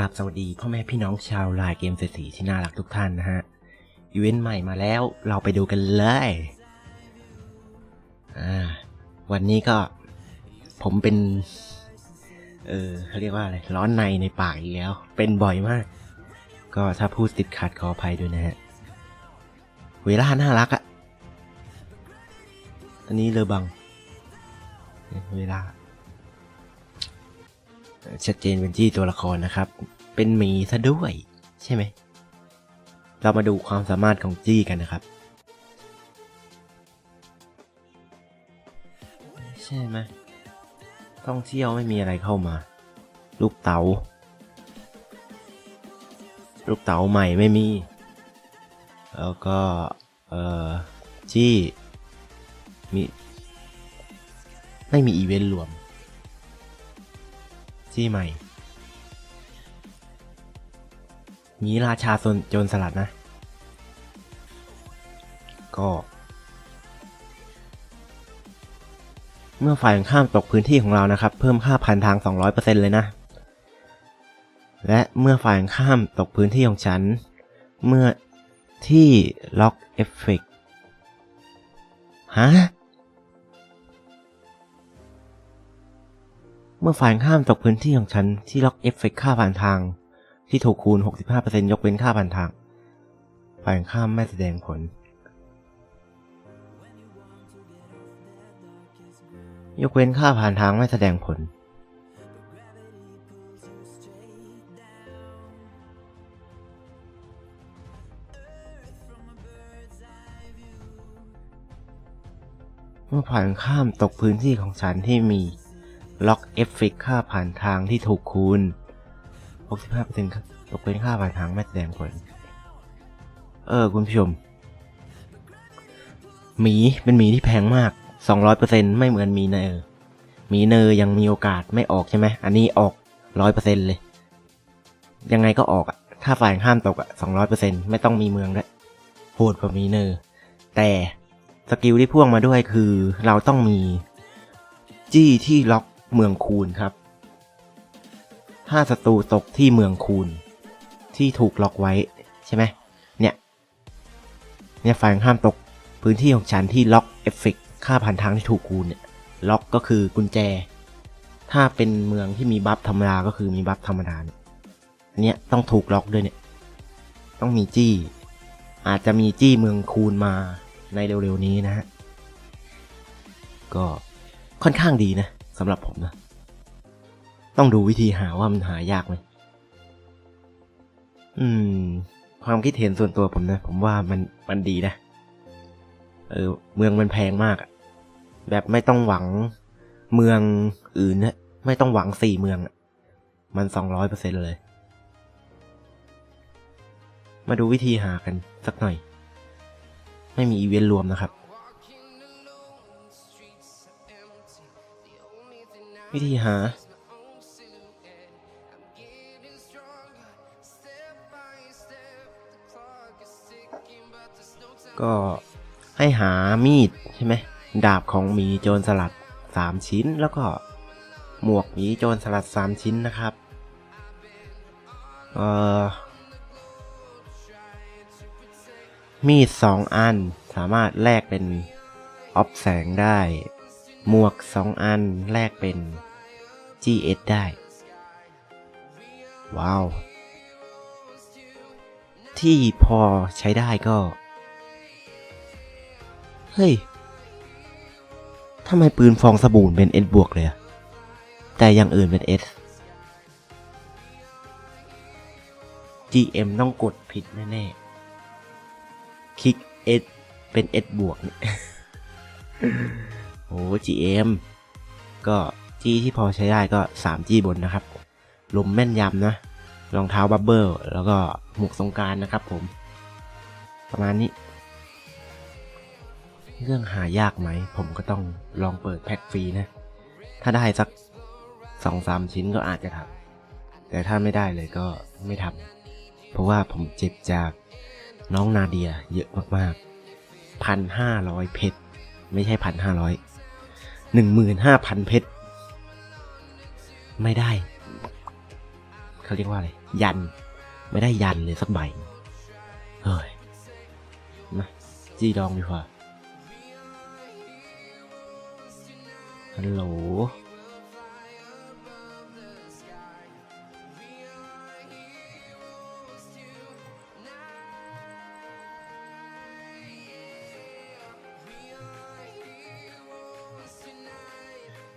ราบสวัสดีพ่อแม่พี่น้องชาวลายเกมเศรษฐีที่น่ารักทุกท่านนะฮะ อีเวนต์ใหม่มาแล้วเราไปดูกันเลยอ่าวันนี้ก็ผมเป็น เออเขาเรียกว่าอะไร ร้อนในในปากอีกแล้ว เป็นบ่อยมาก ก็ถ้าพูดติดขัดขออภัยด้วยนะฮะ เวลาน่ารักอะอันนี้เลอบัง เวลา ชัดเจนเป็นที่ตัวละครนะครับ เป็นหมีซะด้วย ใช่ไหม เรามาดูความสามารถของจี้กันนะครับ ใช่ไหมท่องเที่ยวไม่มีอะไรเข้ามา ลูกเตา๋าลูกเต๋าใหม่ไม่มี แล้วก็ เอ่อ จี้ มี ไม่มีอีเวนต์รวมี่ใหม่มีราชาโจรโจรสลัดนะ ก็ เมื่อฝ่ายข้ามตกพื้นที่ของเรานะครับ เพิ่มค่าพันทาง 200%เลยนะ และเมื่อฝ่ายข้ามตกพื้นที่ของฉัน เมื่อที่ล็อกเอฟเฟกฮะ เมื่อฝ่ายข้ามตกพื้นที่ของฉันที่ล็อกเอฟเฟกค่าผ่านทาง ที่ถูกคูณ 65%ยกเว้นค่าผ่านทาง ฝ่ายข้ามไม่แสดงผล ยกเว้นค่าผ่านทางไม่แสดงผล เมื่อผ่านข้ามตกพื้นที่ของฉันที่มี ล็อกเอฟเฟกค่าผ่านทางที่ถูกคูณ 65%ครับยกเว้นค่าผ่านทางไม่แสดงผล เออ คุณผู้ชม หมีเป็นหมีที่แพงมาก 200%ไม่เหมือนหมีเนอร์หมีเนอร์ยังมีโอกาสไม่ออกใช่ไหม อันนี้ออก 100%เลย ยังไงก็ออกอะถ้าฝ่ายห้ามตกอะ200%ไม่ต้องมีเมืองด้วยโหดกว่าหมีเนอร์ แต่สกิลที่พ่วงมาด้วยคือเราต้องมีจี้ที่ล็อก เมืองคูณครับ ถ้าศัตรูตกที่เมืองคูณที่ถูกล็อกไว้ใช่ไหมเนี่ย เนี่ยฝ่ายห้ามตกพื้นที่ของฉันที่ล็อกเอฟเฟกค่าผ่านทางที่ถูกคูณเนี่ยล็อกก็คือกุญแจ ถ้าเป็นเมืองที่มีบัฟธรรมดาก็คือมีบัฟธรรมดาเนี่ยอันเนี้ยต้องถูกล็อกด้วยเนี่ย ต้องมีจี้ อาจจะมีจี้เมืองคูณมาในเร็วๆนี้นะฮะก็ค่อนข้างดีนะ สำหรับผมนะ ต้องดูวิธีหาว่ามันหายากไหมอืม ความคิดเห็นส่วนตัวผมนะ ผมว่ามันมันดีนะ เออ เมืองมันแพงมากอะแบบไม่ต้องหวังเมืองอื่นนะไม่ต้องหวังสี่เมือง มันสองร้อยเปอร์เซ็นเลย มาดูวิธีหากันสักหน่อย ไม่มีอีเวนต์รวมนะครับ วิธีหา ก็ให้หามีดใช่ไหมดาบของหมีโจรสลัดสามชิ้นแล้วก็หมวกหมีโจรสลัดสามชิ้นนะครับเอ่อมีดสองอันสามารถแลกเป็นออฟแสงได้ หมวกสองอันแลกเป็น GS ได้ ว้าว ที่พอใช้ได้ก็ เฮ้ยทำไมปืนฟองสบู่เป็น S บวกเลยอะแต่อย่างอื่นเป็น S GM ต้องกดผิดแน่ๆ คลิก S เป็น S บวกเนี่ย โอ้ GM ก็จี้ที่พอใช้ได้ก็ 3 จี้บนนะครับ ลมแม่นยำนะ รองเท้าบับเบิลแล้วก็หมวกสงการนะครับผม ประมาณนี้ เรื่องหายากไหม ผมก็ต้องลองเปิดแพ็กฟรีนะ ถ้าได้สักสองสามชิ้นก็อาจจะทำแต่ถ้าไม่ได้เลยก็ไม่ทำเพราะว่าผมเจ็บจากน้องนาเดียเยอะมากๆพันห้าร้อยเพชร ไม่ใช่พันห้าร้อย หนึ่งหมื่นห้าพันเพชร ไม่ได้ เขาเรียกว่าอะไร ยัน ไม่ได้ยันเลยสักใบ เฮ้ยมาจีดองดีกว่าฮัลโหล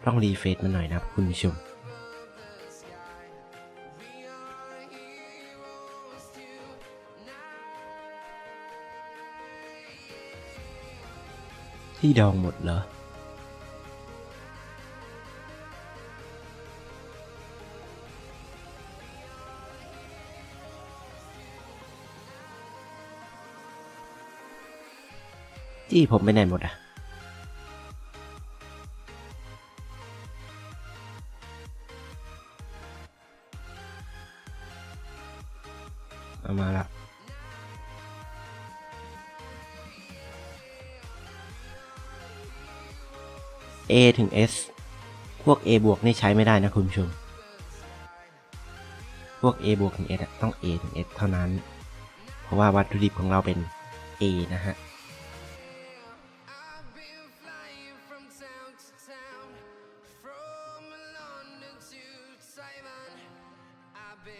ต้องรีเฟซมันหน่อยนะครับคุณผู้ชมที่ดองหมดเหรอจี้ผมไปไหนหมดอะ เอามาละ A ถึง S พวก A บวกนี่ใช้ไม่ได้นะคุณผู้ชม พวก A บวกถึง S อะต้อง A ถึง S เท่านั้น เพราะว่าวัตถุดิบของเราเป็น A นะฮะ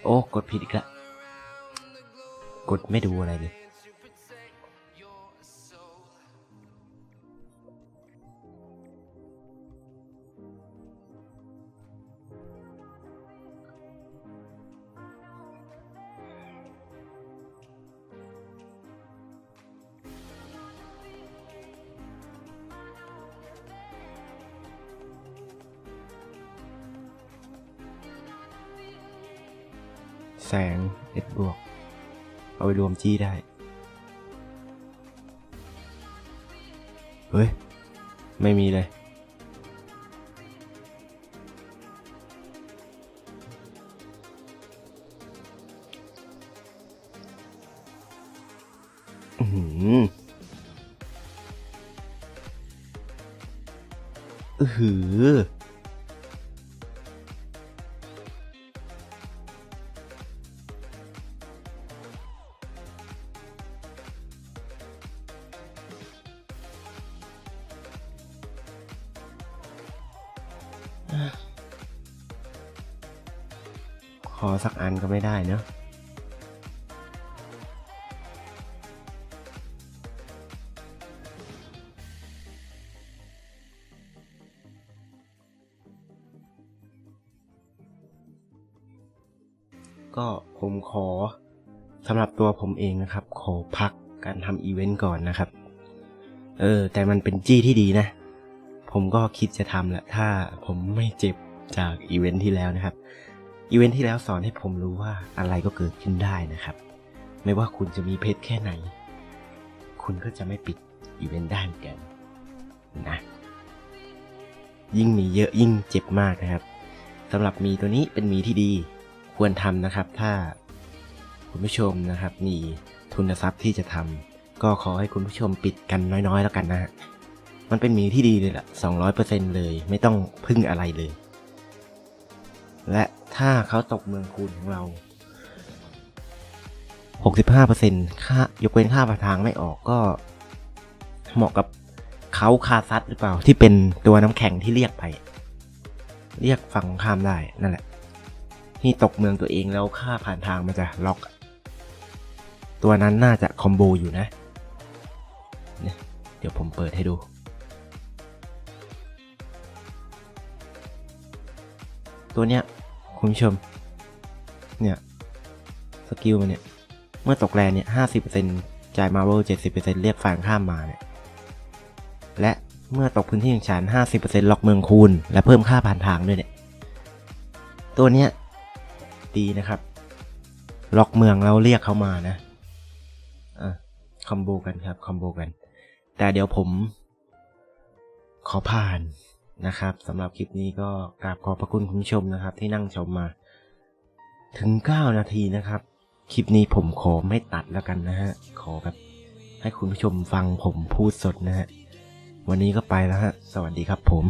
โอ้ กดผิดอีกแล้ว กดไม่ดูอะไรเลยแสง S บวก เอาไปรวมจี้ได้ เฮ้ย ไม่มีเลย อือหืออือหือ ขอสักอันก็ไม่ได้เนอะก็ผมขอสำหรับตัวผมเองนะครับ ขอพักการทำอีเวนต์ก่อนนะครับ เออ แต่มันเป็นจี้ที่ดีนะ ผมก็คิดจะทำแหละถ้าผมไม่เจ็บจากอีเวนต์ที่แล้วนะครับ อีเวนต์ที่แล้วสอนให้ผมรู้ว่าอะไรก็เกิดขึ้นได้นะครับ ไม่ว่าคุณจะมีเพชรแค่ไหน คุณก็จะไม่ปิดอีเวนต์ได้เหมือนกันนะ ยิ่งมีเยอะยิ่งเจ็บมากนะครับสำหรับมีตัวนี้เป็นมีที่ดี ควรทำนะครับ ถ้าคุณผู้ชมนะครับ มีทุนทรัพย์ที่จะทำก็ขอให้คุณผู้ชมปิดกันน้อยๆ แล้วกันนะฮะ มันเป็นหมีที่ดีเลยล่ะสองร้อยเปอร์เซ็นเลยไม่ต้องพึ่งอะไรเลย และถ้าเขาตกเมืองคูณของเรา 65%ค่ายกเว้นค่าผ่านทางไม่ออกก็เหมาะกับเขาคาซัดหรือเปล่า ที่เป็นตัวน้ำแข็งที่เรียกไป เรียกฝั่งข้ามได้นั่นแหละที่ตกเมืองตัวเองแล้วค่าผ่านทางมันจะล็อก ตัวนั้นน่าจะคอมโบอยู่นะ เดี๋ยวผมเปิดให้ดู ตัวเนี้ยคุณผู้ชม เนี่ย สกิลมันเนี่ย เมื่อตกแรงเนี่ยห้าสิบเปอร์เซ็นต์จ่ายมาเวลเจ็ดสิบเปอร์เซ็นต์เรียกฝ่ายข้ามมาเนี่ย และเมื่อตกพื้นที่ของฉันห้าสิบเปอร์เซ็นต์ล็อกเมืองคูณ และเพิ่มค่าผ่านทางด้วยเนี่ย ตัวเนี้ยดีนะครับ ล็อกเมืองแล้วเรียกเขามานะอะคอมโบกันครับ คอมโบกัน แต่เดี๋ยวผม ขอผ่าน นะครับสำหรับคลิปนี้ก็กราบขอบพระคุณคุณผู้ชมนะครับ ที่นั่งชมมา ถึง 9 นาทีนะครับ คลิปนี้ผมขอไม่ตัดแล้วกันนะฮะ ขอแบบให้คุณผู้ชมฟังผมพูดสดนะฮะ วันนี้ก็ไปแล้วฮะ สวัสดีครับผม